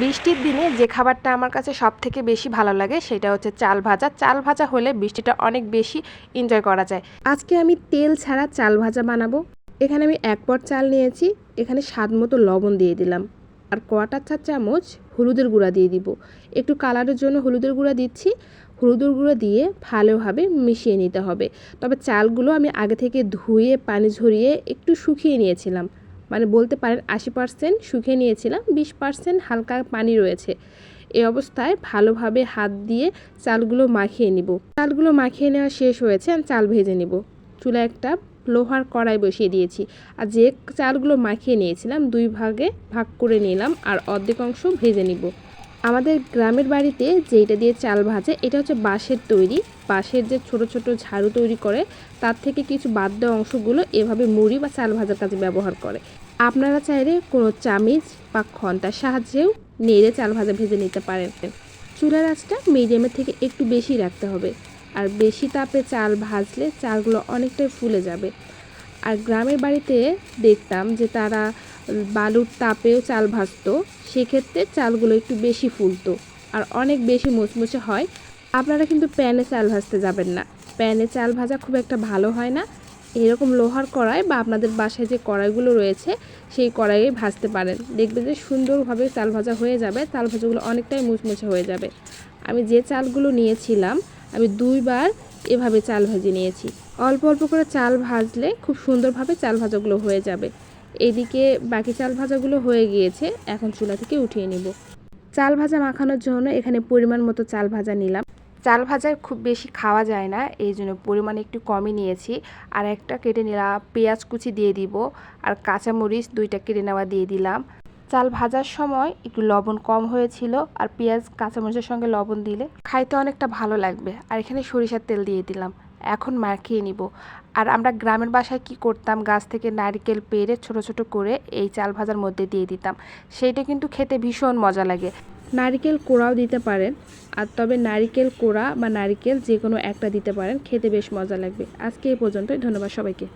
বৃষ্টির দিনে যে খাবারটা আমার কাছে সব থেকে বেশি ভালো লাগে সেটা হচ্ছে চাল ভাজা। চাল ভাজা হলে বৃষ্টিটা অনেক বেশি এনজয় করা যায়। আজকে আমি তেল ছাড়া চাল ভাজা বানাবো। এখানে আমি এক পট চাল নিয়েছি। এখানে স্বাদ মতো লবণ দিয়ে দিলাম। আর কোয়াটার চা চামচ হলুদের গুঁড়া দিয়ে দিব। একটু কালারের জন্য হলুদের গুঁড়া দিচ্ছি। হলুদের গুঁড়ো দিয়ে ভালোভাবে মিশিয়ে নিতে হবে। তবে চালগুলো আমি আগে থেকে ধুয়ে, পানি ঝরিয়ে একটু শুকিয়ে নিয়েছিলাম। মানে বলতে পারেন আশি পার্সেন্ট শুকিয়ে নিয়েছিলাম, বিশ পার্সেন্ট হালকা পানি রয়েছে। এই অবস্থায় ভালোভাবে হাত দিয়ে চালগুলো মাখিয়ে নিব। চালগুলো মাখিয়ে নেওয়া শেষ হয়েছে, আমি চাল ভেজে নিব। চুলা একটা লোহার কড়াই বসিয়ে দিয়েছি। আর যে চালগুলো মাখিয়ে নিয়েছিলাম, দুই ভাগে ভাগ করে নিলাম আর অর্ধেক অংশ ভেজে নিব। আমাদের গ্রামের বাড়িতে যেটা দিয়ে চাল ভাজে, এটা হচ্ছে বাঁশের তৈরি। বাঁশের যে ছোট ছোট ঝাড়ু তৈরি করে, তার থেকে কিছু বাদ দেওয়া অংশগুলো এভাবে মুড়ি বা চাল ভাজার কাজে ব্যবহার করে। আপনারা চাইলে কোনো চামিচ বা খন্তার সাহায্যেও নেড়ে চাল ভাজা ভেজে নিতে পারেন। চুলার আঁচটা মিডিয়ামের থেকে একটু বেশি রাখতে হবে। আর বেশি তাপে চাল ভাজলে চালগুলো অনেকটাই ফুলে যাবে। আর গ্রামের বাড়িতে দেখতাম যে তারা বালুর তাপেও চাল ভাজতো, সেক্ষেত্রে চালগুলো একটু বেশি ফুলতো। আর অনেক বেশি মুচমুচে হয়। আপনারা কিন্তু প্যানে চাল ভাজতে যাবেন না। প্যানে চাল ভাজা খুব একটা ভালো হয় না। এরকম লোহার কড়াই বা আপনাদের বাসায় যে কড়াইগুলো রয়েছে, সেই কড়াইয়ে ভাজতে পারেন। দেখবেন যে সুন্দরভাবে চাল ভাজা হয়ে যাবে, চাল ভাজাগুলো অনেকটাই মুচমুচে হয়ে যাবে। আমি যে চালগুলো নিয়েছিলাম, আমি দুইবার এভাবে চাল ভেজে নিয়েছি। অল্প অল্প করে চাল ভাজলে খুব সুন্দরভাবে চাল ভাজাগুলো হয়ে যাবে। এদিকে বাকি চাল ভাজাগুলো হয়ে গিয়েছে, এখন চুলা থেকে উঠিয়ে নিব। চাল ভাজা মাখানোর জন্য এখানে পরিমাণ মতো চাল ভাজা নিলাম। চাল ভাজা খুব বেশি খাওয়া যায় না, এই জন্য পরিমাণ একটু কমই নিয়েছি। আর একটা কেটে নিলাম, পেঁয়াজ কুচি দিয়ে দিব, আর কাঁচামরিচ দুইটা কেটে নেওয়া দিয়ে দিলাম। চাল ভাজার সময় একটু লবণ কম হয়েছিল, আর পেঁয়াজ, কাঁচামরিচের সঙ্গে লবণ দিলে খাইতে অনেকটা ভালো লাগবে। আর এখানে সরিষার তেল দিয়ে দিলাম, এখন মাখিয়ে নিব। আর আমরা গ্রামের বাসায় কি করতাম, গাছ থেকে নারকেল পেড়ে ছোট ছোট করে এই চাল ভাজার মধ্যে দিয়ে দিতাম। সেইটা কিন্তু খেতে ভীষণ মজা লাগে। নারিকেল কোড়াও দিতে পারেন। আর তবে নারিকেল কোড়া বা নারিকেল যে কোনো একটা দিতে পারেন। খেতে বেশ মজা লাগবে। আজকে এই পর্যন্তই। ধন্যবাদ সবাইকে।